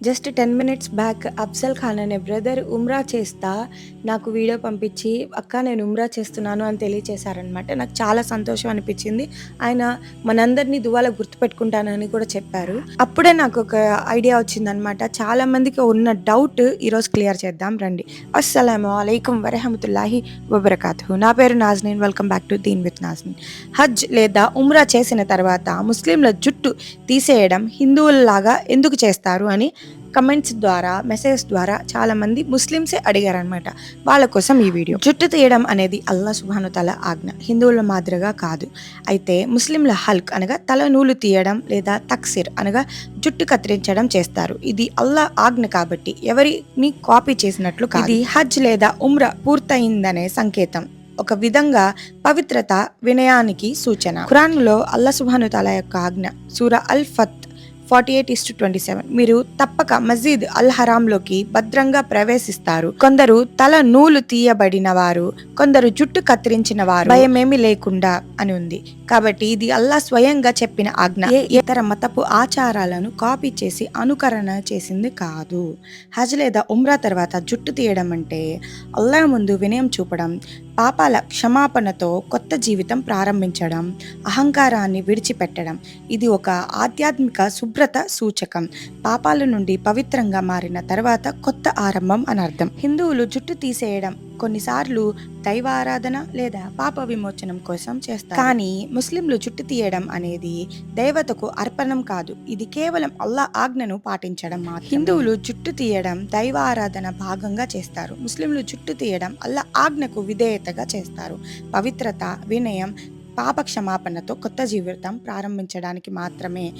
Just ten minutes back Afzal Khan అనే brother ఉమ్రా చేస్తా నాకు వీడియో పంపించి అక్క నేను ఉమ్రా చేస్తున్నాను అని తెలియచేశారనమాట నాకు చాలా సంతోషం అనిపించింది. ఆయన మనందరినీ దువాల గుర్తుపెట్టుకుంటానని కూడా చెప్పారు. అప్పుడే నాకు ఒక ఐడియా వచ్చిందనమాట చాలా మందికి ఉన్న డౌట్ ఈరోజు క్లియర్ చేద్దాం రండి. అస్సలం అలైకం వరహమతుల్లాహి వబర్కాతు నా పేరు Nazneen. Welcome back to Deen with Nazneen. హజ్ లేదా ఉమ్రా చేసిన తర్వాత ముస్లింల జుట్టు తీసేయడం హిందువులలాగా ఎందుకు చేస్తారు అని కమెంట్స్ ద్వారా మెసేజ్ ద్వారా చాలామంది ముస్లిమ్సే అడిగారనమాట వాళ్ళ కోసం ఈ వీడియో. జుట్టు తీయడం అనేది అల్లా సుబాను తల ఆజ్ఞ. హిందువుల మాదిరిగా కాదు. అయితే ముస్లింల హల్క్ అనగా తల నూలు తీయడం లేదా తక్సిర్ అనగా జుట్టు కత్తిరించడం చేస్తారు. ఇది అల్లా ఆజ్ఞ కాబట్టి ఎవరిని కాపీ చేసినట్లు కాదు. ఇది హజ్ లేదా ఉమ్ర పూర్తయిందనే సంకేతం. ఒక విధంగా పవిత్రత వినయానికి సూచన. ఖురాన్లో అల్లా సుభాను తల యొక్క ఆజ్ఞ. సూర అల్ ఫత్ forty eight is twenty seven మీరు తప్పక మజీద్ అల్ హరాంలోకి భద్రంగా ప్రవేశిస్తారు. కొందరు తల నూలు తీయబడిన వారు కొందరు జుట్టు కత్తిరించిన వారు భయమేమి లేకుండా అని ఉంది. కాబట్టి ఇది అల్లా స్వయంగా చెప్పిన ఆజ్ఞ. ఇతర మతపు ఆచారాలను కాపీ చేసి అనుకరణ చేసింది కాదు. హజ్ లేదా ఉమ్రా తర్వాత జుట్టు తీయడం అంటే అల్లా ముందు వినయం చూపడం పాపాల క్షమాపణతో కొత్త జీవితం ప్రారంభించడం అహంకారాన్ని విడిచిపెట్టడం ఇది ఒక ఆధ్యాత్మిక శుభ్రత సూచకం. పాపాల నుండి పవిత్రంగా మారిన తర్వాత కొత్త ఆరంభం అని అర్థం. హిందువులు జుట్టు తీసేయడం కొన్నిసార్లు దైవారాధన లేదా పాప విమోచనం కోసం చేస్తారు. కానీ ముస్లింలు జుట్టు తీయడం అనేది దైవతకు అర్పణం కాదు. ఇది కేవలం అల్లా ఆజ్ఞను పాటించడం మాత్రం హిందువులు జుట్టు తీయడం దైవారాధన భాగంగా చేస్తారు. ముస్లింలు జుట్టు తీయడం అల్లా ఆజ్ఞకు విధేయతగా చేస్తారు. పవిత్రత వినయం పాప క్షమాపణతో కొత్త జీవితం ప్రారంభించడానికి మాత్రమే